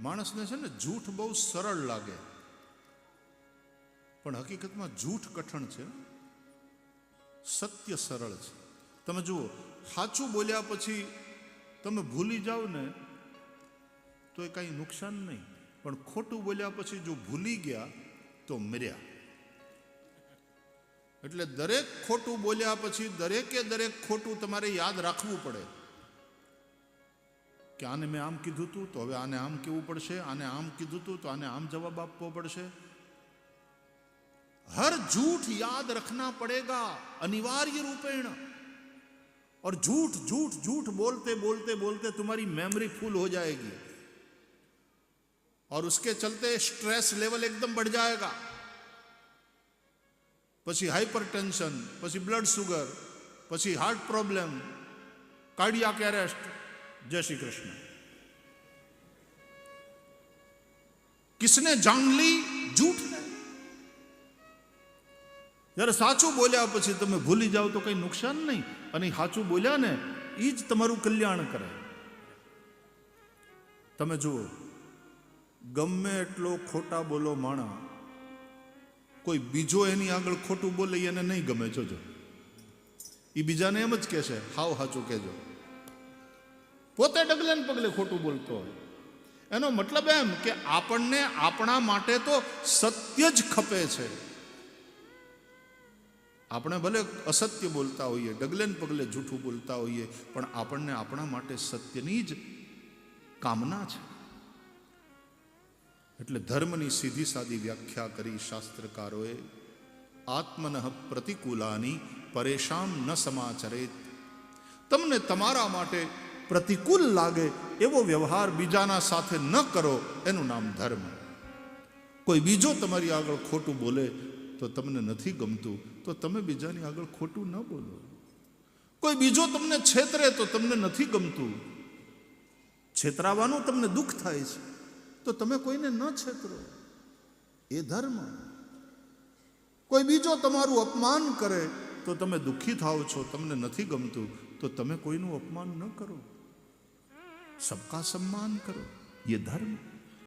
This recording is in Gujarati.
માણસને છે ને જૂઠ બહુ સરળ લાગે. પણ હકીકતમાં જૂઠ કઠણ છે. સત્ય સરળ છે. તમે જુઓ, સાચું બોલ્યા પછી તમે ભૂલી જાઓ ને, તો એ કાંઈ નુકસાન નહીં. પણ ખોટું બોલ્યા પછી જો ભૂલી ગયા, તો મર્યા. એટલે દરેક ખોટું બોલ્યા પછી દરેકે દરેક ખોટું તમારે યાદ રાખવું પડે. કે આને મેં આમ કીધું હતું તો હવે આને આમ કહેવું પડશે આને આમ કીધું હતું તો આને આમ જવાબ આપવો પડશે हर झूठ याद रखना पड़ेगा अनिवार्य रूपेण और झूठ झूठ झूठ बोलते बोलते बोलते तुम्हारी मेमोरी फुल हो जाएगी और उसके चलते स्ट्रेस लेवल एकदम बढ़ जाएगा પછી હાઇપર ટેન્શન પછી બ્લડ સુગર પછી હાર્ટ પ્રોબ્લેમ કાર્ડિયાક એરેસ્ટ જય શ્રી કૃષ્ણ. કિસને જાન લી જૂઠ જ્યારે સાચું બોલ્યા પછી તમે ભૂલી જાઓ તો કંઈ નુકસાન નહીં. અને સાચું બોલ્યા ને એ જ તમારું કલ્યાણ કરે. તમે જુઓ, ગમે એટલો ખોટા બોલો માણા કોઈ બીજો એની આગળ ખોટું બોલે એને નહીં ગમે. જોજો એ બીજાને એમ જ કહેશે હાવ સાચું કહેજો. પોતે ડગલે પગલે ખોટું બોલતો હોય. એનો મતલબ એમ કે આપણને આપણા માટે તો સત્ય જ ખપે છે. આપણે ભલે અસત્ય બોલતા હોઈએ ડગલે પગલે જૂઠું બોલતા હોઈએ, પણ આપણને આપણા માટે સત્યની જ કામના છે. એટલે ધર્મની સીધી સાદી વ્યાખ્યા કરી શાસ્ત્રકારોએ, આત્મન પ્રતિકૂલાની પરેશાન ન સમાચરે તમને તમારા માટે પ્રતિકૂળ લાગે એવો વ્યવહાર બીજાના સાથે ન કરો, એનું નામ ધર્મ. કોઈ બીજો તમારી આગળ ખોટું બોલે તો તમને નથી ગમતું, તો તમે બીજાની આગળ ખોટું ન બોલો. કોઈ બીજો તમને છેતરે તો તમને નથી ગમતું. છેતરાવાનું તમને દુઃખ થાય છે, તો તમે કોઈને ન છેતરો. એ ધર્મ. કોઈ બીજો તમારું અપમાન કરે તો તમે દુઃખી થાઓ છો, તમને નથી ગમતું, તો તમે કોઈનું અપમાન ન કરો. સબકા સન્માન કરો એ ધર્મ